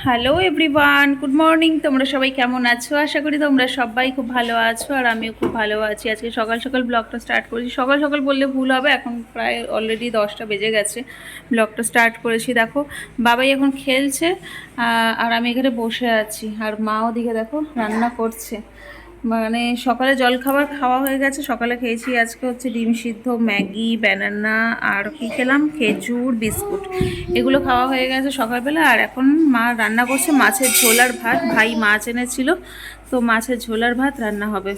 Hello everyone good morning তোমরা সবাই কেমন আছো? আশা করি তোমরা সবাই খুব ভালো আছো আর আমিও খুব ভালো আছি। আজকে সকাল সকাল ব্লগটা স্টার্ট করেছি। সকাল সকাল বললে ভুল হবে, এখন প্রায় অলরেডি দশটা বেজে গেছে। ব্লগটা স্টার্ট করেছি। দেখো, বাবাই এখন খেলছে আর আমি এখানে বসে আছি। আর মাও ওদিকে দেখো, রান্না করছে। মানে সকালে জলখাবার খাওয়া হয়ে গেছে। সকালে খেয়েছি আজকে হচ্ছে ডিম সিদ্ধ, ম্যাগি, ব্যানানা, আর কি খেলাম? খেজুর, বিস্কুট। এগুলো খাওয়া হয়ে গেছে সকালবেলা। আর এখন মা রান্না করছে মাছের ঝোল আর ভাত। ভাই মাছ এনেছিল, তো মাছের ঝোল আর ভাত রান্না হবে।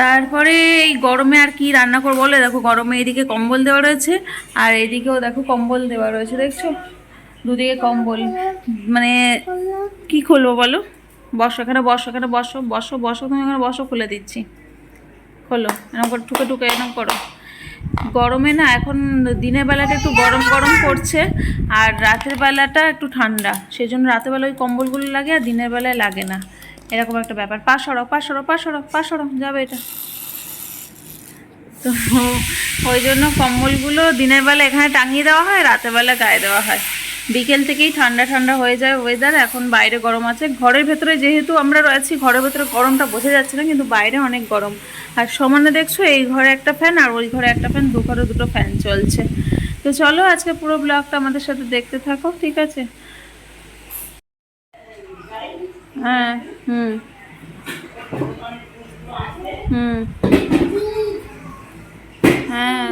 তারপরে এই গরমে আর কি রান্না করব বলে? দেখো গরমে এদিকে কম্বল দেওয়া রয়েছে, আর এদিকেও দেখো কম্বল দেওয়া রয়েছে, দেখছ? দুদিকে কম্বল। মানে কি খুলবো বলো? বসো, এখানে বসো এখানে বসো বসো বসো, তুমি এখানে বসো, খুলে দিচ্ছি। খোলো এরকম করে ঠুকে ঠুকে এরকম করো। গরমে না এখন দিনের বেলাটা একটু গরম গরম পড়ছে, আর রাতের বেলাটা একটু ঠান্ডা। সেই জন্য রাতের বেলা ওই কম্বলগুলো লাগে, আর দিনের বেলায় লাগে না। এরকম একটা ব্যাপার। পা সড়ক পাশ সড়ক পাশ সড়ক পাশ সড়ক যাবে এটা। তো ওই জন্য কম্বলগুলো দিনের বেলা এখানে টাঙিয়ে দেওয়া হয়, রাতের বেলা গায়ে দেওয়া হয়। বিকেল থেকেই ঠান্ডা ঠান্ডা হয়ে যায় ওয়েদার এখন বাইরে গরম আছে। ঘরের ভেতরে যেহেতু আমরা রয়েছি, ঘরের ভেতরে গরমটা বোঝা যাচ্ছে না, কিন্তু বাইরে অনেক গরম। আর সমানে দেখছ, এই ঘরে একটা ফ্যান আর ওই ঘরে একটা ফ্যান দু ঘরে দুটো ফ্যান চলছে। তো চলো আজকে পুরো ব্লগটা আমাদের সাথে দেখতে থাকো, ঠিক আছে? হ্যাঁ হুম। হুম। হ্যাঁ।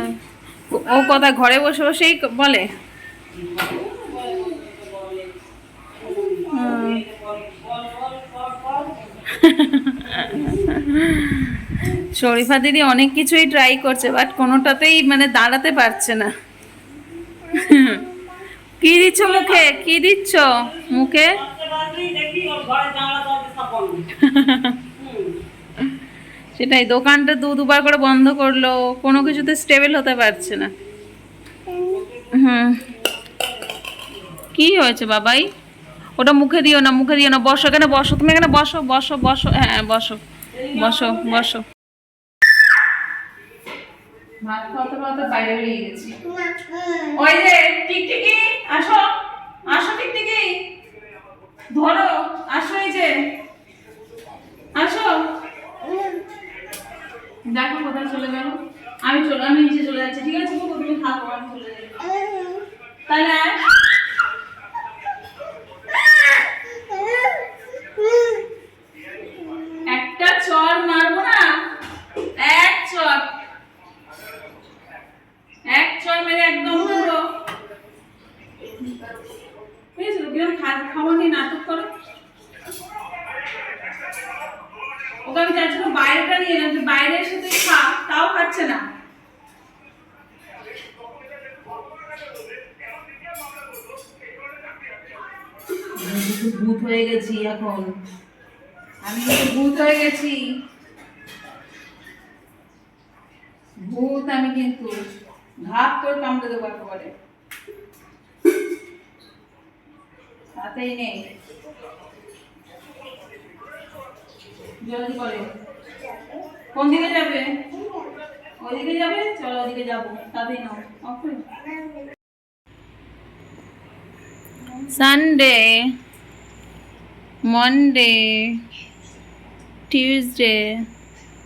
ও- কথা ঘরে বসে বসেই বলে হুম। শরীফা দিদি অনেক কিছুই ট্রাই করছে বাট কোনোটাতেই মানে দাঁড়াতে পারছে না। কি দিচ্ছ মুখে? কি দিচ্ছ মুখে? সেটাই, দোকানটা দু দুবার করে বন্ধ করল, কোনো কিছুতে স্টেবল হতে পারছে না। হুম। কি হয়েছে বাবাই? ওটা মুখে দিও না, মুখে দিও না, বসো, এখানে বসো, তুমি এখানে বসো বসো বসো হ্যাঁ বসো বসো বসো। ওই আসো আসো ধরো, আসো যে, আসো। দেখো আমি চলে চলে যাচ্ছি, ঠিক আছে? তুমি থাকো আমি চলে যাই তাহলে আয়। একটা চর মারবো না এক চর এক চর মেরে একদম পুরো বুঝেছ কিরম খাদ খাওয়া নিয়ে নাটক করে ওকে আমি চাচ্ছিলাম বাইরেটা নিয়ে এলাম যে বাইরে এসে তুই খা তাও খাচ্ছে না আমি কিন্তু ভূত হয়ে গেছি এখন আমি কিন্তু ভূত হয়ে গেছি ভূত আমি কিন্তু ঘাপ করে কামড়ে দেবো একেবারে। তাতেই নেই। জলদি করে। কোন দিকে যাবে? ওইদিকে যাবে? চলো ওইদিকে যাব। তাতেই নাও। Sunday Monday Tuesday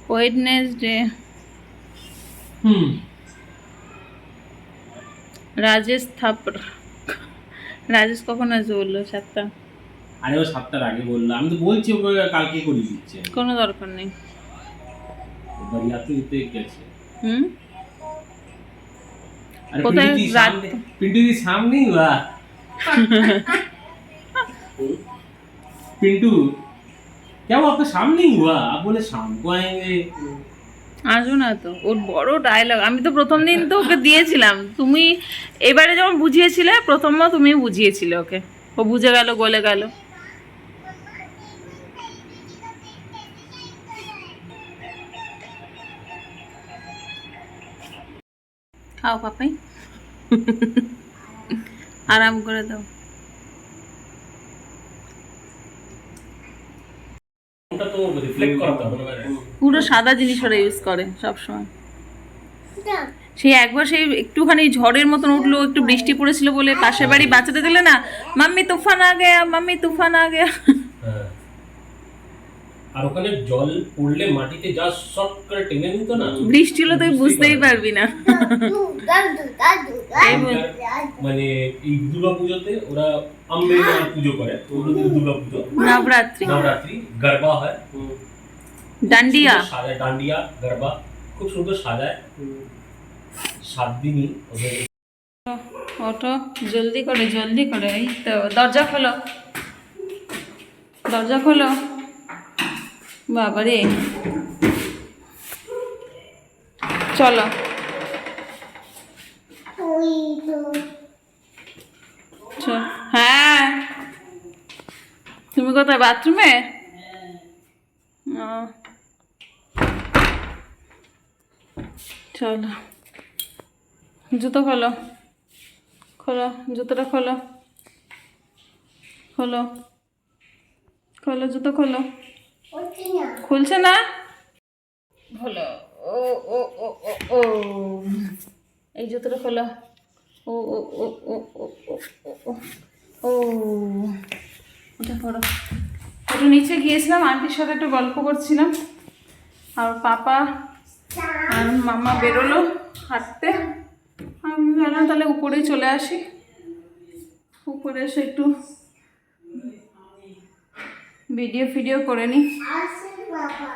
Wednesday হুম রাজেশ থাপর রাজেশ কখন আসবে বললো সাতটা আরে ও সাতটার আগে বললো আমি তো বলছি ওকে কালকে করে দিচ্ছে কোনো দরকার নেই বাড়ি হাতে দিতে গেছে হুম আরে কোথায় পিন্টু দি রাত- সামনে পিন্টু দি সামনেই বা पिंटू क्या वो आपके सामने ही हुआ आप बोले शाम को आएंगे আসো না তো, ওর বড় ডায়লগ আমি তো প্রথম দিন তো ওকে দিয়েছিলাম। তুমি এবারে যখন বুঝিয়েছিলে প্রথমবার তুমি বুঝিয়েছিলে ওকে। ও বুঝে গেল, গলে গেল। খাও, পাপাই। আরাম করে দাও। ওটা তো রিফ্লেক্ট করাতে হবে পুরো সাদা জিনিস ওরা ইউজ করে সবসময়। সেই একবার সেই একটুখানি ঝড়ের মতন উঠল একটু বৃষ্টি পড়েছিল বলে পাশের বাড়ি বাঁচাতে দিলে না মাম্মি তুফান আ গেয়া মাম্মি তুফান আ গেয়া হ্যাঁ। আর ওখানে জল পড়লে মাটিতে যা শর্ট করে টেনে নিত না বৃষ্টি হলে তুই বুঝতেই পারবি না। মানে এই দুর্গা পুজোতে ওরা আম্বে পুজো করে তো ওদের দুর্গা পুজো নবরাত্রি। নবরাত্রি। গরবা হয় ডান্ডিয়া সাজায় ডান্ডিয়া গরবা খুব সুন্দর সাজায় সাত দিনই ওদের অটো জলদি করে জলদি করে এই তো দরজা খোলো দরজা খোলো বাবারে চলো হ্যাঁ তুমি কোথায় বাথরুমে। চলো। জুতো খোলো। খোলো, জুতোটা খোলো। খোলো। খোলো, জুতো খোলো। খুলছে না? খোলো। ও ও ও ও ও। এই জুতোটা খোলো। ও ও ও ও ও ও ও ও। ওটা করো একটু নিচে গিয়েছিলাম, আন্টির সাথে একটু গল্প করছিলাম। আর পাপা আর মামা বেরোলো হাঁটতে। আমি ভাবলাম তাহলে উপরেই চলে আসি। উপরে এসে একটু ভিডিও ফিডিও করে নিই।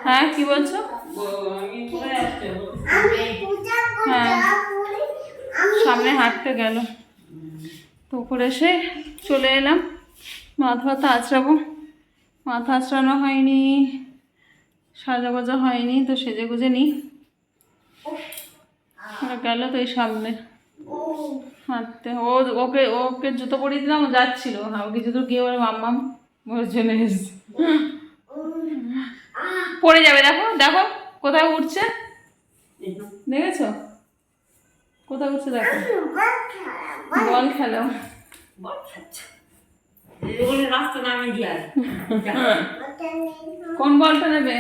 হ্যাঁ কি বলছো? হ্যাঁ সামনে হাঁটতে গেল। তো উপরে এসে চলে এলাম। মাথা ব্যথা আঁচড়াবো। মাথা আঁচড়ানো হয়নি সাজা বাজা হয়নি, তো সেজে গুজে নিই গেল তো এই সামনে। হাঁটতে। ও, ওকে ওকে জুতো পরিয়ে দিলাম, ও যাচ্ছিল। ওকে জুতো গিয়ে ওর মাম্মাম ওর জন্য পড়ে যাবে, দেখো দেখো, কোথায় উঠছে? দেখেছ? কোথায় উঠছে দেখো? বল খেলো। দিয়ে কোন বলটা নেবে?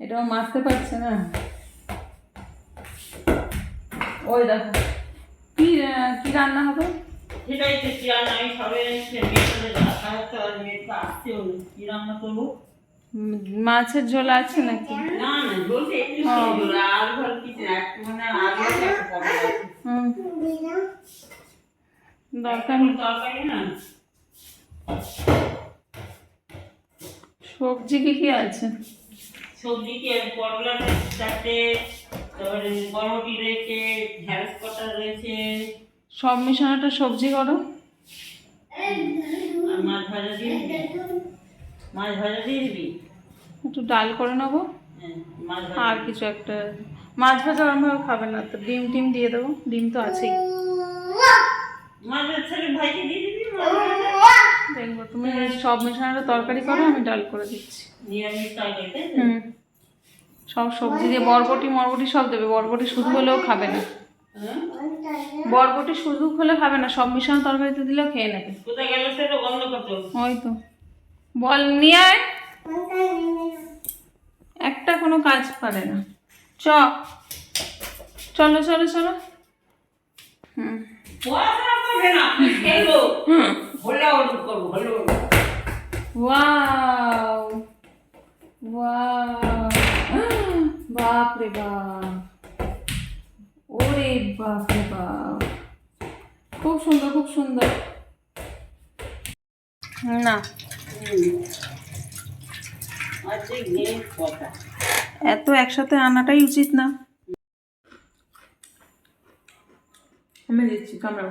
এটাও মারতে পারছে না। ওই দেখো। কি কি রান্না হবে? সেটাই তো কি রান্না আমি সবে কি রান্না করব? মাছের ঝোল আছে নাকি? না না বলতে একটু সুন্দর আর কিছু না একটু মানে আগে একটা পড়া আছে হুম দরকার। না সবজি কি কি আছে? সবজি কি চারটে তারপরে বরবটি রয়েছে ঢ্যাঁড়স কটা রয়েছে। সব মিশানোটা সবজি করো। আর মাছ ভাজা দিয়ে মাছ ভাজা দিয়ে দিবি? একটু ডাল করে নেব। হ্যাঁ, আর কিছু একটা। মাছ ভাজা ওরমভাবে খাবে না তো ডিম টিম দিয়ে দেবো। ডিম তো আছেই মাছ ভাজা ছেলে ভাইকে দিয়ে দিবি মাছ ভাজা। দেখব তুমি সব মেশানোটা তরকারি করো আমি ডাল করে দিচ্ছি? হুম। সব সবজি দিয়ে বরবটি মরবটি সব দেবে বরবটি শুধু হলেও খাবে না। হ্যাঁ? বরবটি শুধু হলে খাবে না সব মিশানো তরকারিতে দিলেও খেয়ে নেবে। ওই তো। বল নিয়ে আয়। একটা কোনো কাজ পারে না। চ। চলো চলো চলো। হুম। না, খেলব। করব, ওয়াও ওয়াও বাপ রে বাপ। ওরে বাপ রে বাপ। খুব সুন্দর খুব সুন্দর। না। এত একসাথে আনাটাই উচিত না। আমি দিচ্ছি কামড়াও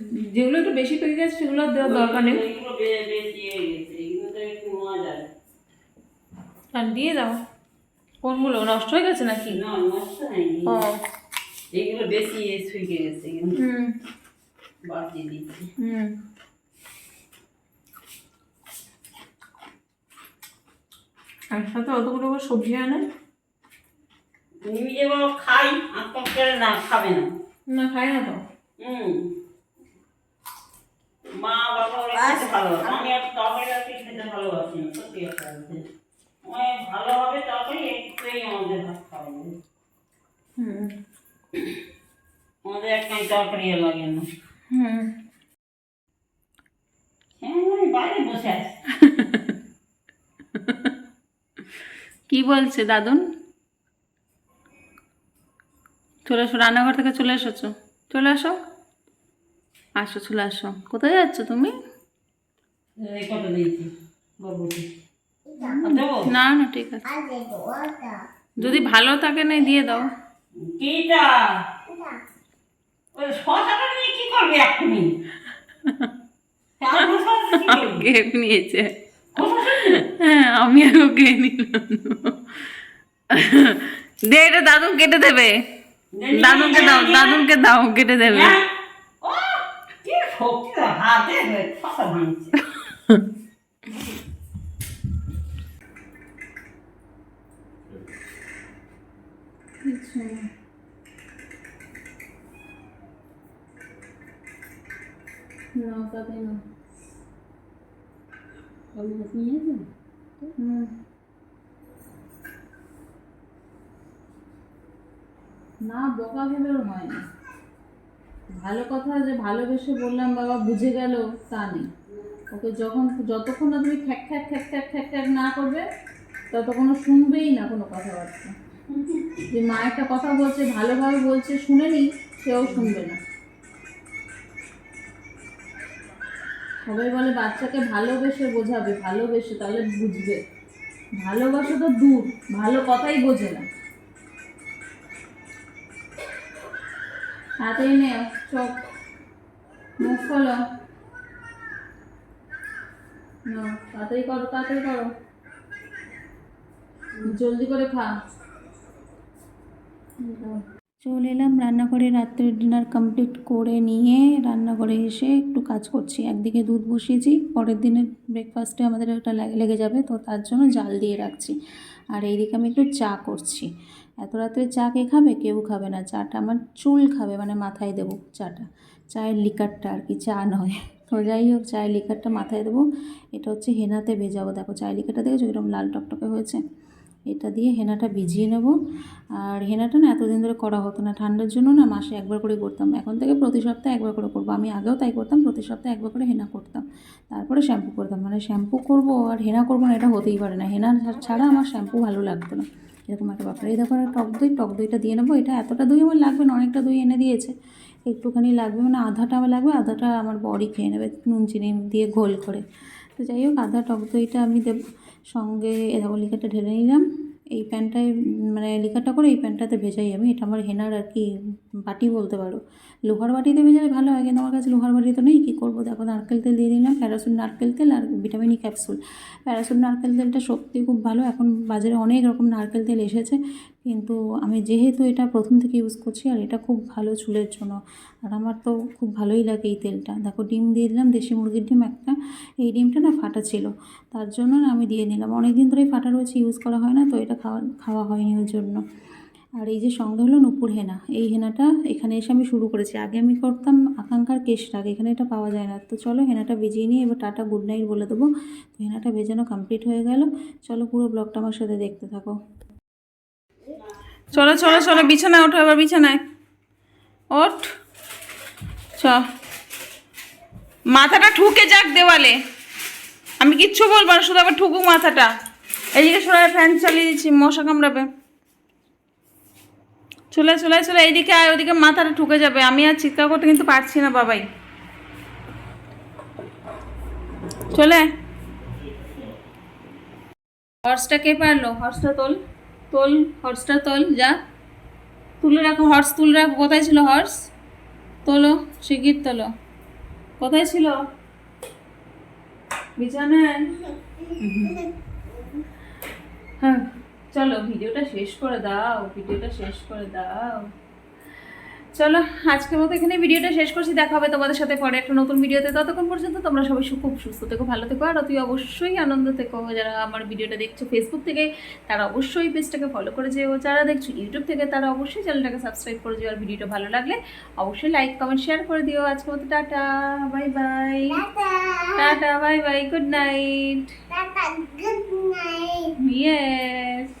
যেগুলো একটু বেশি পেকে গেছে সেগুলো দেওয়ার দরকার নেই। আর দিয়ে দাও। কোনগুলো? নষ্ট হয়ে গেছে নাকি? এগুলো বেশি শুকে গেছে হুম। হুম। একসাথে অতগুলো করে সবজি আনে খাই আর না খাবে না। না খাই না তো? হুম। খেতে ভালোবাসে আমি আর খেতে ভালোবাসি সত্যি বলতে। ভালো হবে একটুই আমাদের ভাত খাওয়া হুম। আমাদের তরকারি লাগে না। হুম। হ্যাঁ কি বলছে দাদুন? চলে এসো রান্নাঘর থেকে চলে এসেছ। চলে আসো। আসো চলে আসো। কোথায় যাচ্ছ তুমি? কত দিয়েছি বাবুকে না না ঠিক আছে। যদি ভালো থাকে না দিয়ে দাও। কিটা? শশাটা নিয়ে কি করবি এক্ষুনি? তারপর শশাটা কি করবি? গেপ নিয়েছে। হ্যাঁ আমি আর ওকে নিলাম দে এটা দাদু কেটে দেবে। দাদুকে দাও দাদুকে দাও কেটে দেবে। হ্যাঁ? ও, কি শক্তি তো হাতে না তাতে না হুম না বোকা ভালো কথা যে ভালোবেসে বললাম বাবা, বুঝে গেল, তা নেই। ওকে যখন, যতক্ষণ না তুমি খ্যাক খ্যাক খ্যাক খ্যাক খ্যাক খ্যাক না করবে, ততক্ষণ শুনবেই না কোনো কথাবার্তা। যে মা একটা কথা বলছে, ভালোভাবে বলছে, শুনে নি সেও শুনবে না। সবাই বলে, বাচ্চাকে ভালোবেসে বোঝাবে, ভালোবেসে, তাহলে বুঝবে। ভালোবাসা তো দূর, ভালো কথাই বোঝে না। হাতেই নে, চোখ। মুখ খোলো। তাড়াতাড়ি করো তাড়াতাড়ি করো। জলদি করে খা। চলে এলাম রান্নাঘরে রাত্রের ডিনার কমপ্লিট করে নিয়ে রান্নাঘরে এসে একটু কাজ করছি। একদিকে দুধ বসিয়েছি, পরের দিনের ব্রেকফাস্টে আমাদের একটা লেগে যাবে, তো তার জন্য জাল দিয়ে রাখছি। আর এইদিকে আমি একটু চা করছি। এত রাত্রে চা কে খাবে? কেউ খাবে না। চাটা আমার চুল খাবে মানে মাথায় দেবো চাটা। চায়ের লিকারটা আর কি, চা নয়। তো যাই হোক, চায়ের লিকারটা মাথায় দেবো। এটা হচ্ছে হেনাতে ভেজাবো। দেখো, চায়ের লিকারটা দেখেছ? এরকম লাল টকটকে হয়েছে। এটা দিয়ে হেনাটা ভিজিয়ে নেব। আর হেনাটা না এতদিন ধরে করা হতো না। ঠান্ডার জন্য না মাসে একবার করে করতাম। এখন থেকে প্রতি সপ্তাহে একবার করে করব। আমি আগেও তাই করতাম, প্রতি সপ্তাহে একবার করে হেনা করতাম। তারপরে শ্যাম্পু করতাম। মানে শ্যাম্পু করব আর হেনা করব না, এটা হতেই পারে না। হেনা ছাড়া আমার শ্যাম্পু ভালো লাগতো না। এরকম একটা ব্যাপার। এই দেখো টক দই, টক দইটা দিয়ে নেব। এটা এতটা দই আমার লাগবে না, অনেকটা দই এনে দিয়েছে। একটুখানি লাগবে মানে আধাটা আমার লাগবে, আধাটা আমার বড়ি খেয়ে নেবে, নুন, চিনি দিয়ে ঘোল করে। তো যাই হোক আধা টক দইটা আমি দেব, সঙ্গে এরকম ঢেলে নিলাম। এই প্যানটায় মানে লিকারটা করে এই প্যানটাতে ভেজাই আমি, এটা আমার হেনার আর কি বাটি বলতে পারো। লোহার বাটিতে ভেজালে ভালো হয়, কিন্তু আমার কাছে লোহার বাটি তো নেই, কী করব? দেখো, নারকেল তেল দিয়ে দিলাম, প্যারাসুট, নারকেল তেল আর ভিটামিন ই ক্যাপসুল। প্যারাসুট, নারকেল তেলটা সত্যি খুব ভালো, এখন বাজারে অনেক রকম নারকেল তেল এসেছে, কিন্তু আমি যেহেতু এটা প্রথম থেকে ইউজ করছি, আর এটা খুব ভালো চুলের জন্য, আর আমার তো খুব ভালোই লাগে এই তেলটা। দেখো, ডিম দিয়ে দিলাম, দেশি মুরগির ডিম একটা, এই ডিমটা না ফাটা ছিল, তার জন্য না আমি দিয়ে নিলাম অনেক দিন ধরেই ফাটা রয়েছে ইউজ করা হয় না, তো এটা খাওয়া খাওয়া হয়নি ওই জন্য। আর এই যে সঙ্গে হলো নুপুর হেনা। এই হেনাটা এখানে এসে আমি শুরু করেছি। আগে আমি করতাম আকাঙ্ক্ষার কেশরাগ এখানে এটা পাওয়া যায় না। তো চলো হেনাটা ভিজিয়ে নিয়ে এবার টাটা গুড নাইট বলে দেবো। তো হেনাটা ভেজানো কমপ্লিট হয়ে গেল। চলো পুরো ব্লগটা আমার সাথে দেখতে থাকো। চলো চলো চলো, বিছানায় ওঠো এবার বিছানায়। ওঠ। চ। মাথাটা ঠুকে যাক দেওয়ালে। আমি কিচ্ছু বলব না, শুধু আবার ঠুকুক মাথাটা। এইদিকে সরাই ফ্যান চালিয়ে দিচ্ছি, মশা কামড়াবে। চলে চলে চলে, এইদিকে আয়, ওদিকে মাথাটা ঠুকে যাবে। আমি আর চিৎকার করতে কিন্তু পারছি না, বাবাই। চলে। হর্সটা কে পারল? হর্সটা তোল তোল, হর্সটা তোল, যা। তুলে রাখো, হর্স তুলে রাখো। কোথায় ছিল হর্স? তোলো, শিগগির তোলো। কোথায় ছিল? বিছানায়? হ্যাঁ। চলো ভিডিওটা শেষ করে দাও ভিডিওটা শেষ করে দাও। চলো আজকের মতো এখানে ভিডিওটা শেষ করছি। দেখা হবে তোমাদের সাথে পরে একটা নতুন ভিডিওতে। ততক্ষণ পর্যন্ত তোমরা সবাই খুব সুস্থ থেকো ভালো থেকো আর তুই অবশ্যই আনন্দ থেকো। যারা আমার ভিডিওটা দেখছ ফেসবুক থেকে তারা অবশ্যই পেজটাকে ফলো করে যেও। যারা দেখছ ইউটিউব থেকে তারা অবশ্যই চ্যানেলটাকে সাবস্ক্রাইব করে যেও। আর ভিডিওটা ভালো লাগলে অবশ্যই লাইক কমেন্ট শেয়ার করে দিও। আজকের মতো tata bye bye tata. Bye bye good night Good night. Yes